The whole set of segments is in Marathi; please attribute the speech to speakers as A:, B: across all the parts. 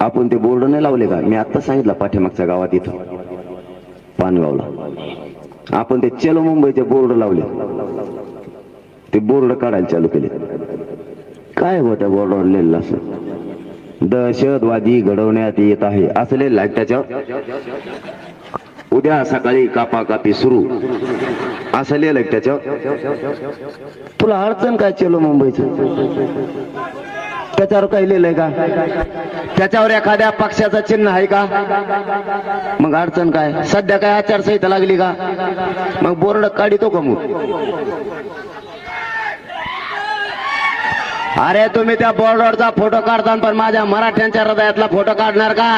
A: आपण ते बोर्ड नाही लावले का? मी आत्ता सांगितलं पाठीमागच्या गावात इथं. पानगावला. आपण ते चलो मुंबईचे बोर्ड लावले. ते बोर्ड काढायला चालू केले. काय होत्या बोर्डवर लिहिलं असं? दहशतवादी घडवण्यात येत आहे. असं लिहिलं आहे त्याच्यावर. उद्या सकाळी कापा कापी सुरू. असं लिहिलं का त्याच्यावर. तुला अडचण काय चलो मुंबईचं? त्याच्यावर काही लिहिलंय का? त्याच्यावर एखाद्या पक्षाचं चिन्ह आहे का? मग अडचण काय? सध्या काय आचारसंहिता लागली का? मग बोर्ड काढितो का मग? अरे तुम्ही त्या बोर्डवरचा फोटो काढताना पण माझ्या मराठ्यांच्या हृदयातला फोटो काढणार का?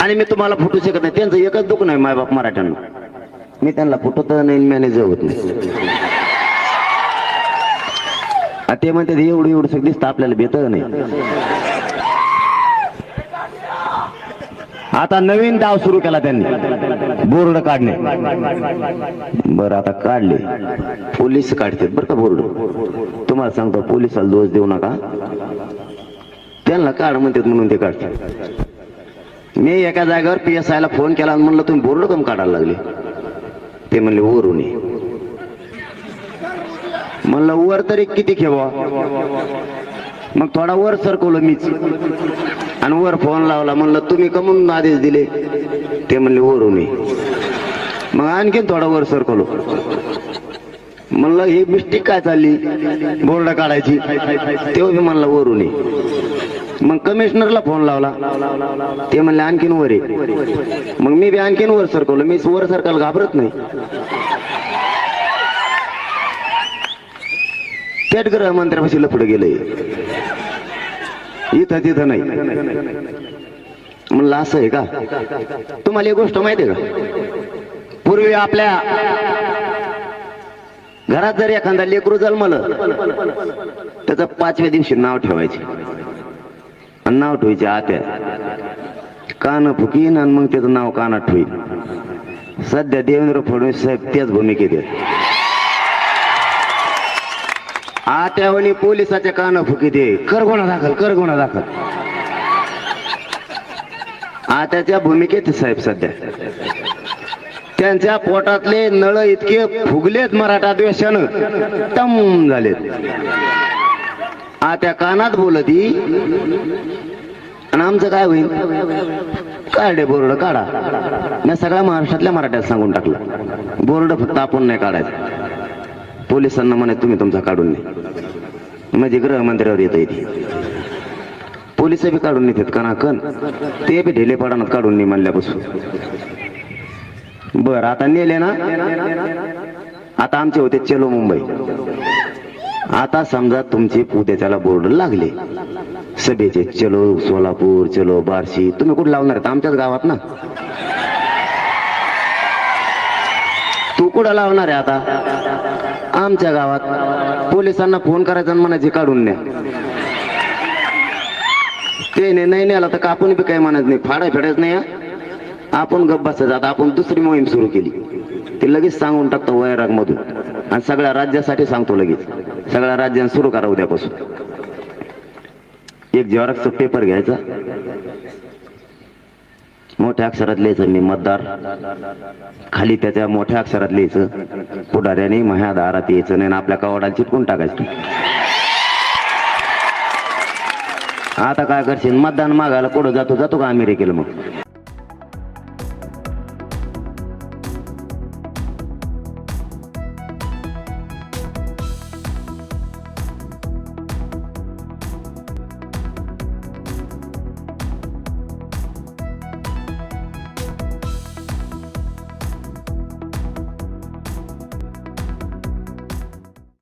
A: आणि मी तुम्हाला फुटू शकत नाही. त्यांचं एकच दुःख नाही मायबाप मराठ्यांना. मी त्यांना फुटत नाही मॅनेज होत नाही. ते म्हणतात एवढं एवढं सगळं दिसतं आपल्याला भेट नाही. आता नवीन डाव सुरू केला त्यांनी. बोर्ड काढणे. बरं आता काढले. पोलीस काढतात बरं का बोर्ड. तुम्हाला सांगतो पोलिसाला दोष देऊ नका. त्यांना काढ म्हणतात म्हणून ते काढतात. मी एका जागेवर पी एस आयला फोन केला म्हणलं तुम्ही बोर्ड कम काढायला लागले. ते म्हणले ओरून ये. म्हणलं वर तरी किती खेवा मग थोडा वर सरकवलं मीच. आणि वर फोन लावला म्हणलं तुम्ही कमून आदेश दिले? ते म्हणले वरून ये. मग आणखीन थोडा वर सरकवलो. म्हणलं ही मिस्टेक काय चालली? बोर्ड काढायची. तेव्हा म्हणलं वरून ये. मग कमिशनरला फोन लावला. ते म्हणले आणखीन वर आहे. मग मी बी आणखीन वर सरकवलं. मी वर सरकायला घाबरत नाही. थेट गृहमंत्र्यापाशी लफड गेलंय इथं तिथं नाही. म्हणलं असं आहे का? तुम्हाला एक गोष्ट माहिती आहे का? पूर्वी आपल्या घरात जर एखादा लेकरू जन्मलं त्याचं पाचव्या दिवशी नाव ठेवायचे. आणि नाव ठेवायचे आत्या. कान फुकीन आणि मग त्याचं नाव कानात ठेवीन. सध्या देवेंद्र फडणवीस साहेब त्याच भूमिकेत आहेत. आत्यावणी पोलिसाच्या कान फुकीत दे. कर गुन्हा दाखल कर गुन्हा दाखल. आत्याच्या भूमिकेत साहेब सध्या. त्यांच्या पोटातले नळ इतके फुगलेत मराठा द्वेषानं. टम झालेत. आत्या कानात बोलती आणि आमचं काय होईल? काढे बोर्ड काढा. मी सगळ्या महाराष्ट्रातल्या मराठ्यात सांगून टाकलं. बोर्ड फक्त आपण नाही काढायचं. पोलिसांना म्हणे तुम्ही तुमचा काढून नाही म्हणजे गृहमंत्र्यावर येत येते पोलीस बी काढून नेतात कणाकण ते बी ढेले पाडानात काढून नाही म्हणल्यापासून. बर आता नेले ना? आता आमचे होते चलो मुंबई. आता समजा तुमचे उद्याच्याला बोर्ड लागले. सभेचे चलो सोलापूर चलो बार्शी तुम्ही कुठे लावणार आमच्याच गावात ना? तू कुठं लावणार आहे आता? आमच्या गावात पोलिसांना फोन करायचा आणि म्हणायचे काढून न्या. ते नाही नाही नेला तर कापून बी काही म्हणत नाही. फाडा फेडायच नाही हा. आपण गप्प बसायचं. आता आपण दुसरी मोहीम सुरू केली. ते लगेच सांगून टाकतो वैराग मधून आणि सगळ्या राज्यासाठी सांगतो लगेच. सगळ्या राज्यांना सुरू करा उद्यापासून. एक झेरॉक्स पेपर घ्यायचा. मोठ्या अक्षरात लिहायचं मी मतदार. खाली त्याच्या मोठ्या अक्षरात लिहायचं. पुढाऱ्याने माझ्या दारात यायचं नाही आणि आपल्या कवाडाला चिटकून टाकायचं. आता काय करशील? मतदान मागायला कुठं जातो? जातो का अमेरिकेला मग?